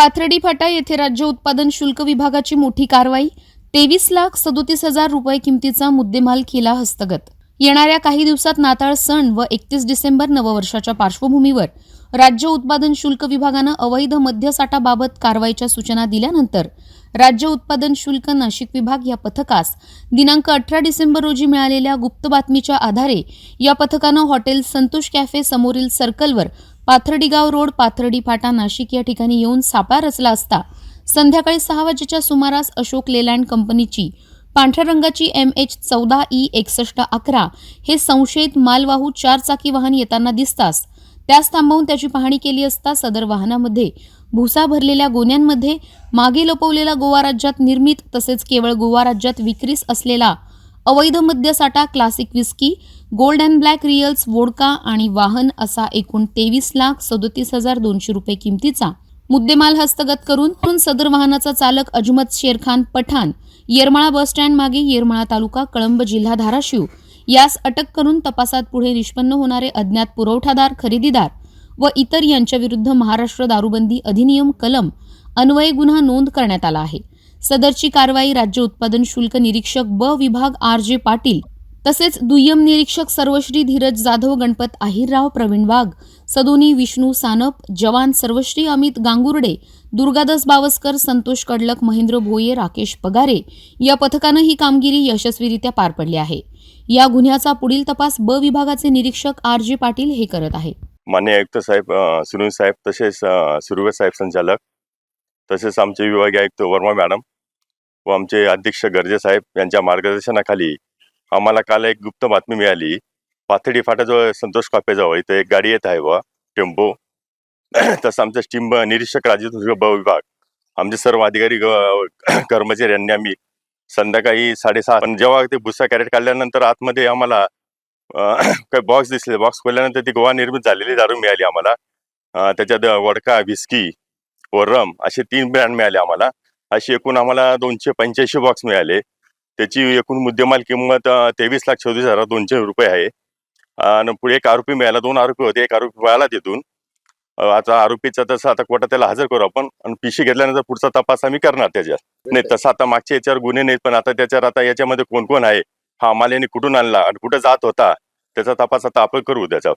पाथर्डी फाटा येथे राज्य उत्पादन शुल्क विभागाची मोठी कारवाई तेवीस लाख सदोतीस हजार रुपये किमतीचा मुद्देमाल केला हस्तगत. येणाऱ्या काही दिवसात नाताळ सण व एकतीस डिसेंबर नववर्षाच्या पार्श्वभूमीवर राज्य उत्पादन शुल्क विभागानं अवैध मद्यसाठाबाबत कारवाईच्या सूचना दिल्यानंतर राज्य उत्पादन शुल्क नाशिक विभाग या पथकास दिनांक अठरा डिसेंबर रोजी मिळालेल्या गुप्त बातमीच्या आधारे या पथकानं हॉटेल संतोष कॅफे समोरील सर्कलवर पाथर्डीगाव रोड पाथर्डी फाटा नाशिक या ठिकाणी येऊन सापळा रचला असता संध्याकाळी सहा वाजेच्या सुमारास अशोक लेलँड कंपनीची पांढऱ्या रंगाची एम एच चौदा ई एकसष्ट अकरा हे संशयित मालवाहू चार चाकी वाहन येताना दिसताच. त्यास थांबवून त्याची पाहणी केली असता सदर वाहनामध्ये भुसा भरलेल्या गोण्यांमध्ये मागे लपवलेला गोवा राज्यात निर्मित तसेच केवळ गोवा राज्यात विक्रीस असलेला अवैध मद्यसाठा classic whisky gold and black rials vodka आणि वाहन असा एकूण तेवीस लाख सदोतीस हजार दोनशे रुपये किमतीचा मुद्देमाल हस्तगत करून सदर वाहनाचा चालक अजमत शेरखान पठाण येरमाळा बसस्टँड मागे येरमाळा तालुका कळंब जिल्हा धाराशिव. यास अटक करून तपासात पुढे निष्पन्न होणारे अज्ञात पुरवठादार खरेदीदार व इतर यांच्याविरुद्ध महाराष्ट्र दारूबंदी अधिनियम कलम अन्वये गुन्हा नोंद करण्यात आला आहे. सदरची कारवाई राज्य उत्पादन शुल्क निरीक्षक ब विभाग आर जे पाटील तसेच दुय्यम निरीक्षक सर्वश्री धीरज जाधव गणपत आहिरराव प्रवीण वाघ सदोनी विष्णू सानप जवान सर्वश्री अमित गांगुर्डे दुर्गादास बावस्कर संतोष कडलक महेंद्र भोये राकेश पगारे या पथकानं ही कामगिरी यशस्वीरित्या पार पडली आहे. या गुन्ह्याचा पुढील तपास ब विभागाचे निरीक्षक आर जे पाटील हे करत आहेत मान्य आयुक्त साहेब सुनील साहेब तसेच अ, सुर्वे साहेब संचालक तसेच आमचे विभागीय आयुक्त वर्मा मॅडम व आमचे अध्यक्ष गर्जे साहेब यांच्या मार्गदर्शनाखाली आम्हाला काल एक गुप्त बातमी मिळाली. पाथडी फाट्याजवळ संतोष कापेजवळ इथं एक गाडी येत आहे व टेम्पो. तसं आमचं टीम निरीक्षक राजू ब विभाग. आमचे सर्व अधिकारी कर्मचारी यांनी आम्ही संध्याकाळी साडेसहा पण जेव्हा ते भुसा कॅरेट काढल्यानंतर आतमध्ये आम्हाला काही बॉक्स दिसले. बॉक्स खोलल्यानंतर ती गोवा निर्मित झालेली दारू मिळाली आम्हाला. त्याच्यात वडका विस्की व रम असे तीन ब्रँड मिळाले आम्हाला. अशी एकूण आम्हाला दोनशे पंच्याऐंशी बॉक्स मिळाले. त्याची एकूण मुद्देमाल किंमत तेवीस लाख चौतीस हजार दोनशे रुपये आहे. आणि पुढे एक आरोपी मिळाला दोन आरोपी होते. एक आरोपी पळाला तिथून. आता आरोपीचा तसं आता कोर्टात त्याला हजर करू आपण. आणि पिशी घेतल्यानंतर पुढचा तपास आम्ही करणार त्याच्यात. नाही तसं आता मागच्या याच्यावर गुन्हे नाहीत पण आता त्याच्यावर आता याच्यामध्ये कोण कोण आहे हा आम्हाला यांनी कुठून आणला आणि कुठं जात होता त्याचा तपास आता आपण करू त्याचा